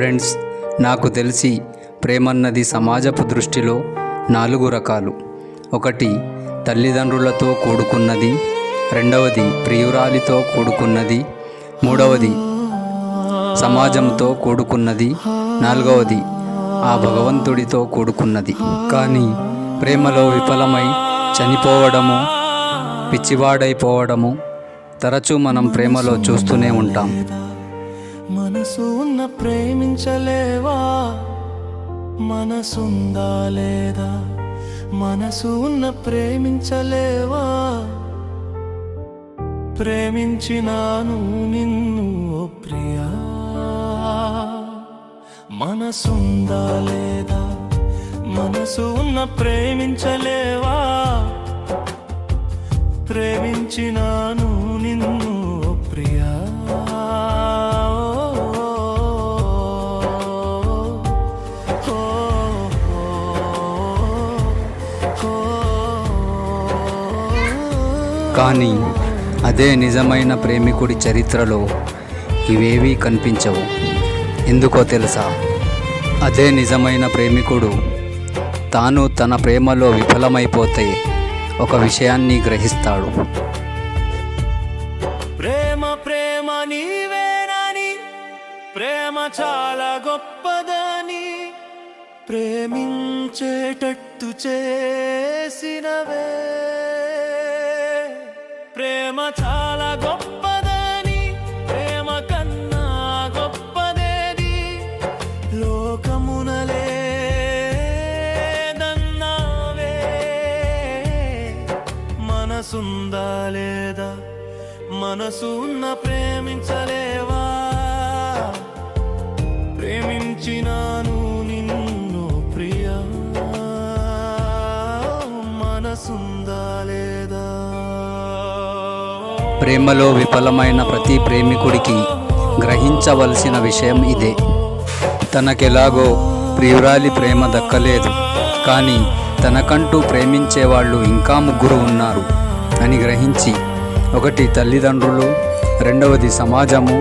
Friends నాకు తెలిసి ప్రేమన్నది సమాజపు దృష్టిలో నాలుగు రకాలు. ఒకటి తల్లిదండ్రులతో కూడుకున్నది. రెండవది ప్రియురాలితో కూడుకున్నది. మూడవది సమాజంతో కూడుకున్నది. నాలుగవది ఆ భగవంతుడితో కూడుకున్నది. కానీ ప్రేమలో విఫలమై చనిపోవడము పిచ్చివాడైపోవడము తరచూ మనం ప్రేమలో చూస్తూనే ఉంటాం. మనసు ఉన్న ప్రేమించలేవా? మనసుందా లేదా? మనసు ఉన్న ప్రేమించలేవా? ప్రేమించినాను నిన్ను ఓ ప్రియా. మనసుందా లేదా? మనసు ఉన్న ప్రేమించలేవా? ప్రేమించినాను నిన్ను కానీ అదే నిజమైన ప్రేమికుడి చరిత్రలో ఇవేవీ కనిపించవు. ఎందుకో తెలుసా? అదే నిజమైన ప్రేమికుడు తాను తన ప్రేమలో విఫలమైపోతే ఒక విషయాన్ని గ్రహిస్తాడు. ప్రేమ ప్రేమ నీవేనని ప్రేమ చాలా గొప్పదని ప్రేమించేటట్టు చేసినవే. మనసుందా లేదా? మనసు ఉన్న ప్రేమించలేవా? ప్రేమించినాను నిన్ను ప్రియ. మనసుందా లేదా? ప్రేమలో విఫలమైన ప్రతి ప్రేమికుడికి గ్రహించవలసిన విషయం ఇదే. తనకెలాగో ప్రియురాలి ప్రేమ దక్కలేదు. కానీ తనకంటూ ప్రేమించేవాళ్ళు ఇంకా ముగ్గురు ఉన్నారు. అని గ్రహించి ఒకటి తల్లిదండ్రులు రెండవది సమాజము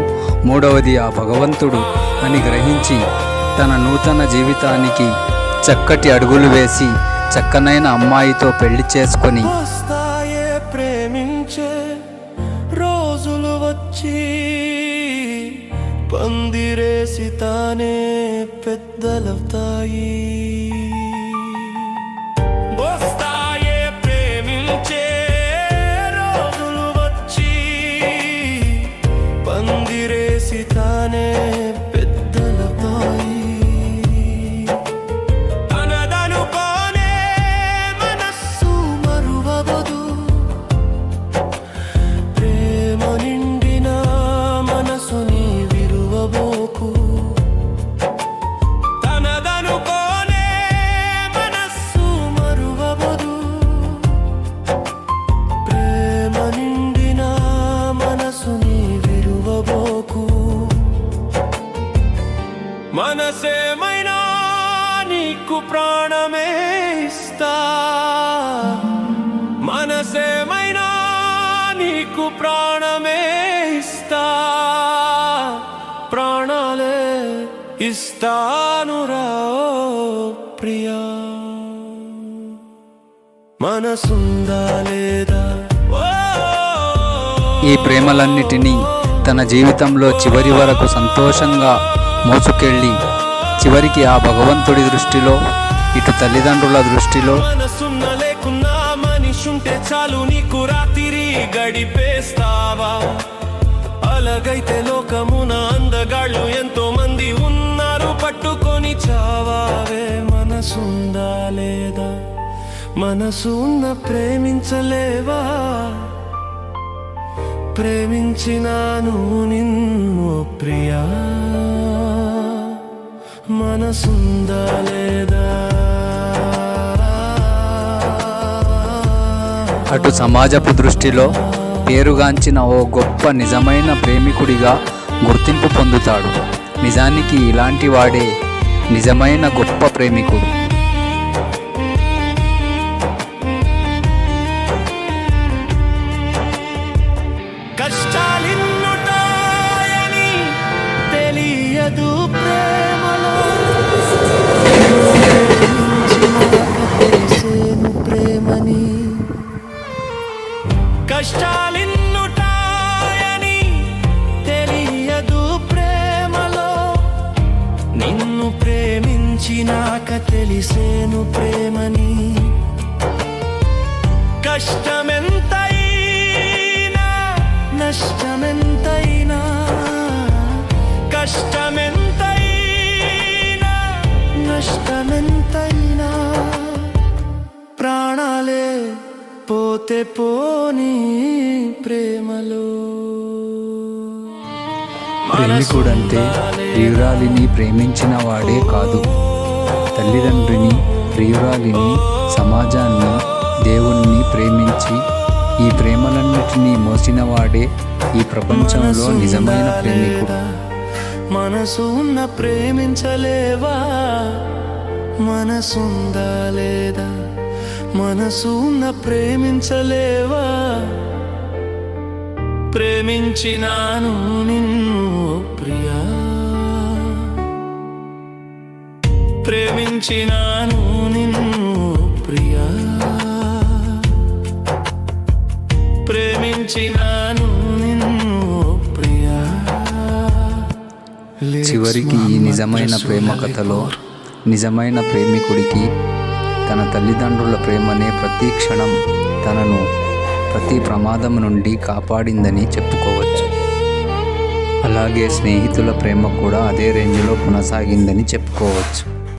మూడవది ఆ భగవంతుడు అని గ్రహించి తన నూతన జీవితానికి చక్కటి అడుగులు వేసి చక్కనైన అమ్మాయితో పెళ్ళి చేసుకొని వస్తాయే ప్రేమించే రోజులు వచ్చి పందిరేసి తానే పెద్దలవుతాయి. పందిరేసి తానే ప్రాణమే ఇస్తా మనసేమైనా నీకు ప్రాణమే ఇస్తా ప్రాణాలే ఇస్తానురా ప్రియా. మనసుందా లేదా? ఈ ప్రేమలన్నిటినీ తన జీవితంలో చివరి వరకు సంతోషంగా మోసుకెళ్ళి చివరికి ఆ భగవంతుడి దృష్టిలో ఇటు తల్లిదండ్రుల దృష్టిలో. మనసున్న లేకున్నా మనిషుంటే చాలు నీకు రాత్రి గడిపేస్తావా? అలాగైతే లోకమున అందగాళ్ళు ఎంతో మంది ఉన్నారు పట్టుకొని చావావే మనసుందా లేదా? మనసు ఉన్న ప్రేమించలేవా? ప్రేమించినాను నిన్ను ప్రియా. మనసుందా లేదా? అటు సమాజపు దృష్టిలో పేరుగాంచిన ఓ గొప్ప నిజమైన ప్రేమికుడిగా గుర్తింపు పొందుతాడు. నిజానికి ఇలాంటి వాడే నిజమైన గొప్ప ప్రేమికుడు. కష్టాలిన్నుటాయని తెలియదు ప్రేమలో. నిన్ను ప్రేమించినాక తెలిసేను ప్రేమని. కష్టమెంతైనా నష్టమెంతైనా. కష్టమెంతైనా నష్టమెంతైనా. ప్రాణాలే పోతే పో పోని ప్రేమలో. ప్రేమికుడంటే ప్రియురాలిని ప్రేమించిన వాడే కాదు. తల్లిదండ్రిని ప్రియురాలిని సమాజాన్ని దేవుణ్ణి ప్రేమించి ఈ ప్రేమలన్నిటినీ మోసినవాడే ఈ ప్రపంచంలో నిజమైన ప్రేమికుడు. మనసు ఉన్న ప్రేమించలేవా? మనసుందా లేదా మనసు ప్రేమించలేవా? ప్రేమించినాను నిన్ను ప్రియా. ప్రేమించినాను నిన్ను ప్రియా. ప్రేమించినాను నిన్ను ప్రియా. చివరికి ఈ నిజమైన ప్రేమ కథలో నిజమైన ప్రేమికుడికి తన తల్లిదండ్రుల ప్రేమనే ప్రతి క్షణం తనను ప్రతి ప్రమాదం నుండి కాపాడిందని చెప్పుకోవచ్చు. అలాగే స్నేహితుల ప్రేమ కూడా అదే రేంజ్లో కొనసాగిందని చెప్పుకోవచ్చు.